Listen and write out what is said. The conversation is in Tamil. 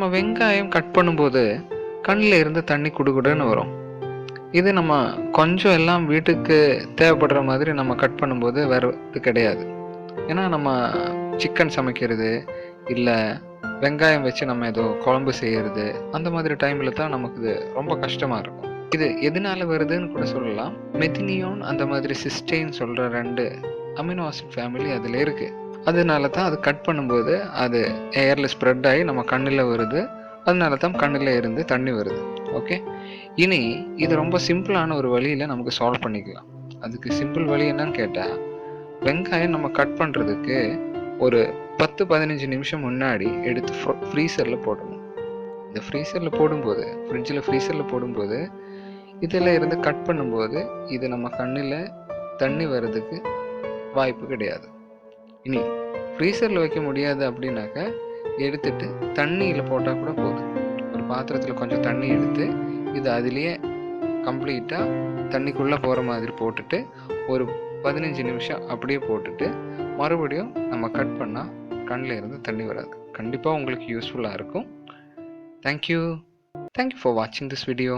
நம்ம வெங்காயம் கட் பண்ணும்போது கண்ணில் இருந்து தண்ணி குடுகுடுன்னு வரும். இது நம்ம கொஞ்சம் எல்லாம் வீட்டுக்கு தேவைப்படுற மாதிரி நம்ம கட் பண்ணும்போது வர்றது கிடையாது. ஏன்னா நம்ம சிக்கன் சமைக்கிறது இல்லை வெங்காயம் வச்சு நம்ம ஏதோ குழம்பு செய்கிறது அந்த மாதிரி டைமில் தான் நமக்கு இது ரொம்ப கஷ்டமாக இருக்கும். இது எதனால வருதுன்னு கூட சொல்லலாம். மெத்தினியோன் அந்த மாதிரி சிஸ்டெயின் சொல்கிற ரெண்டு அமினோ ஆசிட் ஃபேமிலி அதில் இருக்குது அதனால தான் அது கட் பண்ணும்போது அது ஏரில் ஸ்ப்ரெட் ஆகி நம்ம கண்ணில் வருது. அதனால தான் கண்ணில் இருந்து தண்ணி வருது. ஓகே இனி இது ரொம்ப சிம்பிளான ஒரு வழியில் நமக்கு சால்வ் பண்ணிக்கலாம். அதுக்கு சிம்பிள் வழி என்னன்னு கேட்டால் வெங்காயம் நம்ம கட் பண்ணுறதுக்கு ஒரு பத்து பதினஞ்சு நிமிஷம் முன்னாடி எடுத்து ஃப்ரீசரில் போடணும். இந்த ஃப்ரீசரில் போடும்போது ஃப்ரிட்ஜில் ஃப்ரீசரில் போடும்போது இதில் இருந்து கட் பண்ணும்போது இது நம்ம கண்ணில் தண்ணி வர்றதுக்கு வாய்ப்பு கிடையாது. இனி ஃப்ரீசரில் வைக்க முடியாது அப்படின்னாக்க எடுத்துட்டு தண்ணியில் போட்டால் கூட போதும். ஒரு பாத்திரத்தில் கொஞ்சம் தண்ணி எடுத்து இது அதுலேயே கம்ப்ளீட்டாக தண்ணிக்குள்ளே போகிற மாதிரி போட்டுட்டு ஒரு பதினஞ்சு நிமிஷம் அப்படியே போட்டுட்டு மறுபடியும் நம்ம கட் பண்ணால் கண்ணில் இருந்து தண்ணி வராது. கண்டிப்பாக உங்களுக்கு யூஸ்ஃபுல்லாக இருக்கும். Thank you thank you for வாட்சிங் திஸ் வீடியோ